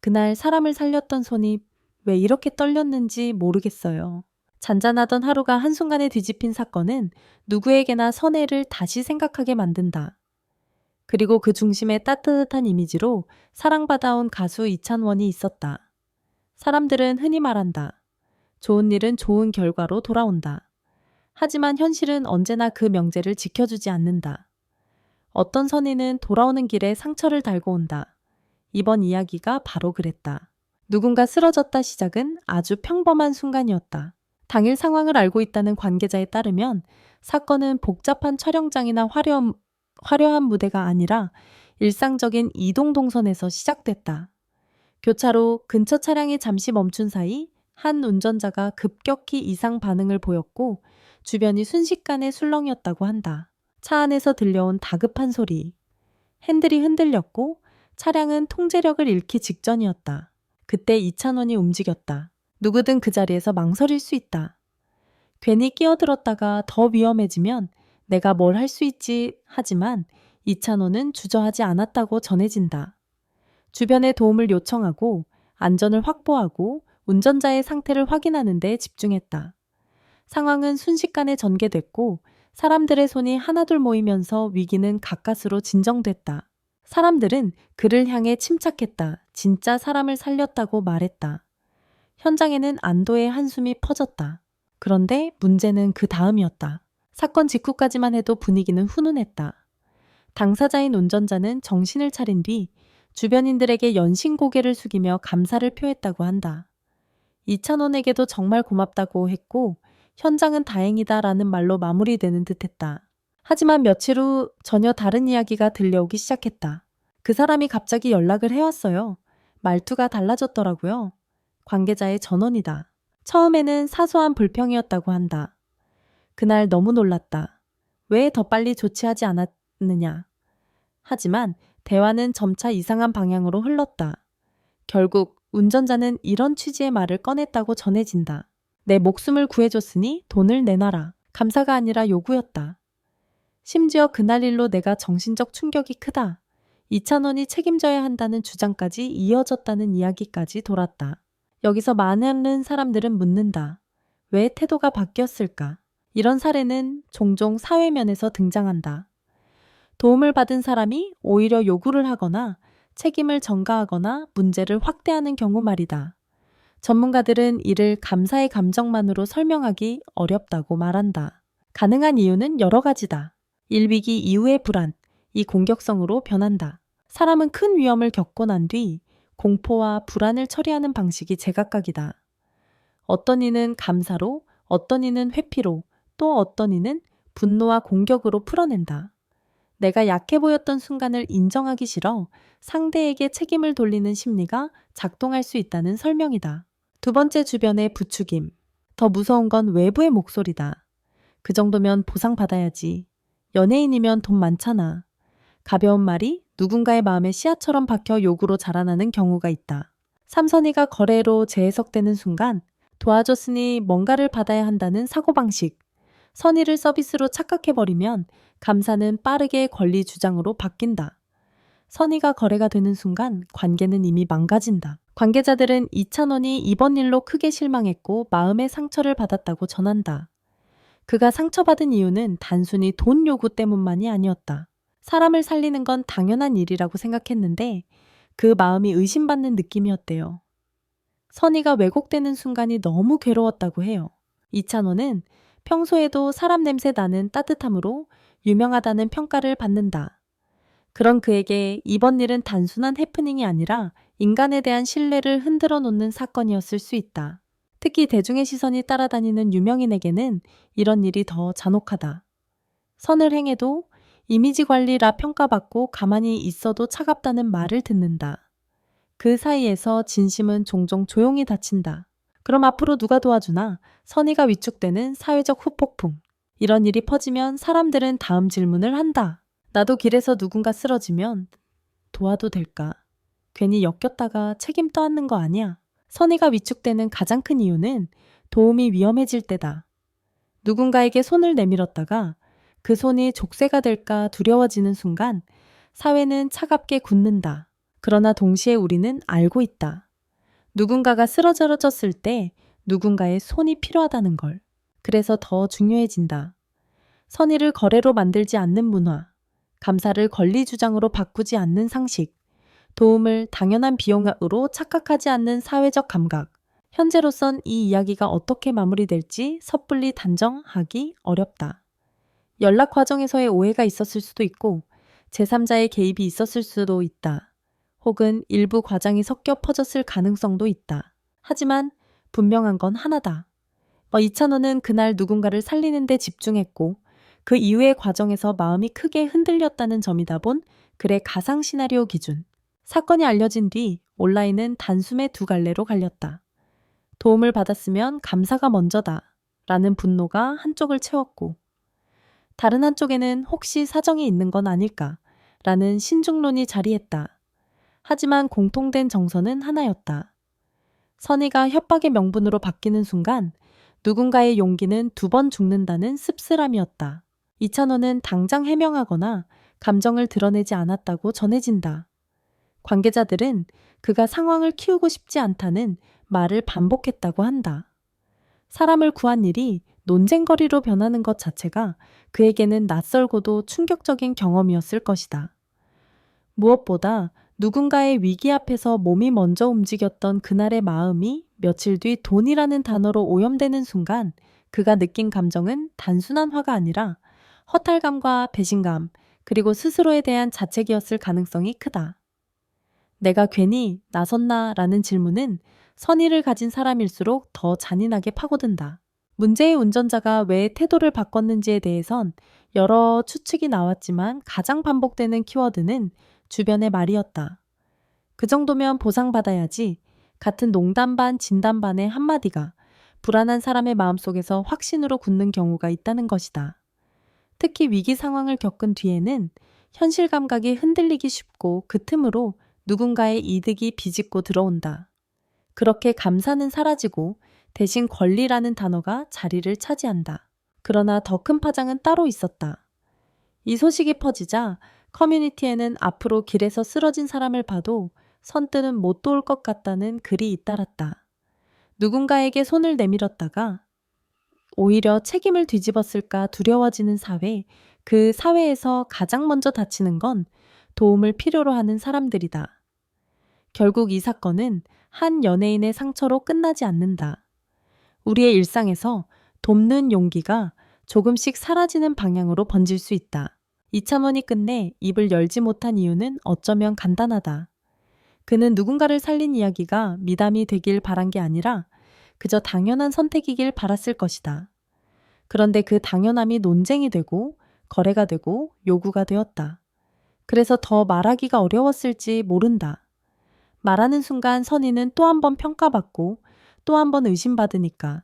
그날 사람을 살렸던 손이 왜 이렇게 떨렸는지 모르겠어요. 잔잔하던 하루가 한순간에 뒤집힌 사건은 누구에게나 선해를 다시 생각하게 만든다. 그리고 그 중심에 따뜻한 이미지로 사랑받아온 가수 이찬원이 있었다. 사람들은 흔히 말한다. 좋은 일은 좋은 결과로 돌아온다. 하지만 현실은 언제나 그 명제를 지켜주지 않는다. 어떤 선의는 돌아오는 길에 상처를 달고 온다. 이번 이야기가 바로 그랬다. 누군가 쓰러졌다 시작은 아주 평범한 순간이었다. 당일 상황을 알고 있다는 관계자에 따르면 사건은 복잡한 촬영장이나 화려한, 화려한 무대가 아니라 일상적인 이동 동선에서 시작됐다. 교차로 근처 차량이 잠시 멈춘 사이 한 운전자가 급격히 이상 반응을 보였고 주변이 순식간에 술렁이었다고 한다. 차 안에서 들려온 다급한 소리. 핸들이 흔들렸고 차량은 통제력을 잃기 직전이었다. 그때 이찬원이 움직였다. 누구든 그 자리에서 망설일 수 있다. 괜히 끼어들었다가 더 위험해지면 내가 뭘 할 수 있지 하지만 이찬원은 주저하지 않았다고 전해진다. 주변에 도움을 요청하고 안전을 확보하고 운전자의 상태를 확인하는 데 집중했다. 상황은 순식간에 전개됐고 사람들의 손이 하나둘 모이면서 위기는 가까스로 진정됐다. 사람들은 그를 향해 침착했다. 진짜 사람을 살렸다고 말했다. 현장에는 안도의 한숨이 퍼졌다. 그런데 문제는 그 다음이었다. 사건 직후까지만 해도 분위기는 훈훈했다. 당사자인 운전자는 정신을 차린 뒤 주변인들에게 연신 고개를 숙이며 감사를 표했다고 한다. 이찬원에게도 정말 고맙다고 했고 현장은 다행이다라는 말로 마무리되는 듯 했다. 하지만 며칠 후 전혀 다른 이야기가 들려오기 시작했다. 그 사람이 갑자기 연락을 해왔어요. 말투가 달라졌더라고요. 관계자의 전원이다. 처음에는 사소한 불평이었다고 한다. 그날 너무 놀랐다. 왜 더 빨리 조치하지 않았느냐. 하지만 대화는 점차 이상한 방향으로 흘렀다. 결국 운전자는 이런 취지의 말을 꺼냈다고 전해진다. 내 목숨을 구해줬으니 돈을 내놔라. 감사가 아니라 요구였다. 심지어 그날 일로 내가 정신적 충격이 크다. 2천원이 책임져야 한다는 주장까지 이어졌다는 이야기까지 돌았다. 여기서 많은 사람들은 묻는다. 왜 태도가 바뀌었을까? 이런 사례는 종종 사회면에서 등장한다. 도움을 받은 사람이 오히려 요구를 하거나 책임을 전가하거나 문제를 확대하는 경우 말이다. 전문가들은 이를 감사의 감정만으로 설명하기 어렵다고 말한다. 가능한 이유는 여러 가지다. 일위기 이후의 불안, 이 공격성으로 변한다. 사람은 큰 위험을 겪고 난 뒤 공포와 불안을 처리하는 방식이 제각각이다. 어떤 이는 감사로, 어떤 이는 회피로, 또 어떤 이는 분노와 공격으로 풀어낸다. 내가 약해 보였던 순간을 인정하기 싫어 상대에게 책임을 돌리는 심리가 작동할 수 있다는 설명이다. 두 번째 주변의 부추김. 더 무서운 건 외부의 목소리다. 그 정도면 보상받아야지. 연예인이면 돈 많잖아. 가벼운 말이 누군가의 마음에 씨앗처럼 박혀 욕으로 자라나는 경우가 있다. 삼선이가 거래로 재해석되는 순간 도와줬으니 뭔가를 받아야 한다는 사고방식. 선의를 서비스로 착각해버리면 감사는 빠르게 권리 주장으로 바뀐다. 선의가 거래가 되는 순간 관계는 이미 망가진다. 관계자들은 이찬원이 이번 일로 크게 실망했고 마음의 상처를 받았다고 전한다. 그가 상처받은 이유는 단순히 돈 요구 때문만이 아니었다. 사람을 살리는 건 당연한 일이라고 생각했는데 그 마음이 의심받는 느낌이었대요. 선의가 왜곡되는 순간이 너무 괴로웠다고 해요. 이찬원은 평소에도 사람 냄새 나는 따뜻함으로 유명하다는 평가를 받는다. 그런 그에게 이번 일은 단순한 해프닝이 아니라 인간에 대한 신뢰를 흔들어 놓는 사건이었을 수 있다. 특히 대중의 시선이 따라다니는 유명인에게는 이런 일이 더 잔혹하다. 선을 행해도 이미지 관리라 평가받고 가만히 있어도 차갑다는 말을 듣는다. 그 사이에서 진심은 종종 조용히 닫힌다. 그럼 앞으로 누가 도와주나? 선의가 위축되는 사회적 후폭풍. 이런 일이 퍼지면 사람들은 다음 질문을 한다. 나도 길에서 누군가 쓰러지면 도와도 될까? 괜히 엮였다가 책임 떠안는 거 아니야? 선의가 위축되는 가장 큰 이유는 도움이 위험해질 때다. 누군가에게 손을 내밀었다가 그 손이 족쇄가 될까 두려워지는 순간 사회는 차갑게 굳는다. 그러나 동시에 우리는 알고 있다. 누군가가 쓰러졌을 때 누군가의 손이 필요하다는 걸. 그래서 더 중요해진다. 선의를 거래로 만들지 않는 문화, 감사를 권리 주장으로 바꾸지 않는 상식, 도움을 당연한 비용으로 착각하지 않는 사회적 감각. 현재로선 이 이야기가 어떻게 마무리될지 섣불리 단정하기 어렵다. 연락 과정에서의 오해가 있었을 수도 있고, 제3자의 개입이 있었을 수도 있다. 혹은 일부 과장이 섞여 퍼졌을 가능성도 있다. 하지만 분명한 건 하나다. 어, 이찬호는 그날 누군가를 살리는 데 집중했고, 그 이후의 과정에서 마음이 크게 흔들렸다는 점이다 본 글의 가상 시나리오 기준. 사건이 알려진 뒤 온라인은 단숨에 두 갈래로 갈렸다. 도움을 받았으면 감사가 먼저다. 라는 분노가 한쪽을 채웠고, 다른 한쪽에는 혹시 사정이 있는 건 아닐까? 라는 신중론이 자리했다. 하지만 공통된 정서는 하나였다. 선의가 협박의 명분으로 바뀌는 순간 누군가의 용기는 두 번 죽는다는 씁쓸함이었다. 이찬원은 당장 해명하거나 감정을 드러내지 않았다고 전해진다. 관계자들은 그가 상황을 키우고 싶지 않다는 말을 반복했다고 한다. 사람을 구한 일이 논쟁거리로 변하는 것 자체가 그에게는 낯설고도 충격적인 경험이었을 것이다. 무엇보다 누군가의 위기 앞에서 몸이 먼저 움직였던 그날의 마음이 며칠 뒤 돈이라는 단어로 오염되는 순간 그가 느낀 감정은 단순한 화가 아니라 허탈감과 배신감, 그리고 스스로에 대한 자책이었을 가능성이 크다. 내가 괜히 나섰나 라는 질문은 선의를 가진 사람일수록 더 잔인하게 파고든다. 문제의 운전자가 왜 태도를 바꿨는지에 대해선 여러 추측이 나왔지만 가장 반복되는 키워드는 주변의 말이었다. 그 정도면 보상받아야지 같은 농담 반 진담 반의 한마디가 불안한 사람의 마음속에서 확신으로 굳는 경우가 있다는 것이다. 특히 위기 상황을 겪은 뒤에는 현실 감각이 흔들리기 쉽고 그 틈으로 누군가의 이득이 비집고 들어온다. 그렇게 감사는 사라지고 대신 권리라는 단어가 자리를 차지한다. 그러나 더 큰 파장은 따로 있었다. 이 소식이 퍼지자 커뮤니티에는 앞으로 길에서 쓰러진 사람을 봐도 선뜻은 못 도울 것 같다는 글이 잇따랐다. 누군가에게 손을 내밀었다가 오히려 책임을 뒤집었을까 두려워지는 사회, 그 사회에서 가장 먼저 다치는 건 도움을 필요로 하는 사람들이다. 결국 이 사건은 한 연예인의 상처로 끝나지 않는다. 우리의 일상에서 돕는 용기가 조금씩 사라지는 방향으로 번질 수 있다. 이참원이 끝내 입을 열지 못한 이유는 어쩌면 간단하다. 그는 누군가를 살린 이야기가 미담이 되길 바란 게 아니라 그저 당연한 선택이길 바랐을 것이다. 그런데 그 당연함이 논쟁이 되고 거래가 되고 요구가 되었다. 그래서 더 말하기가 어려웠을지 모른다. 말하는 순간 선의는 또 한 번 평가받고 또 한 번 의심받으니까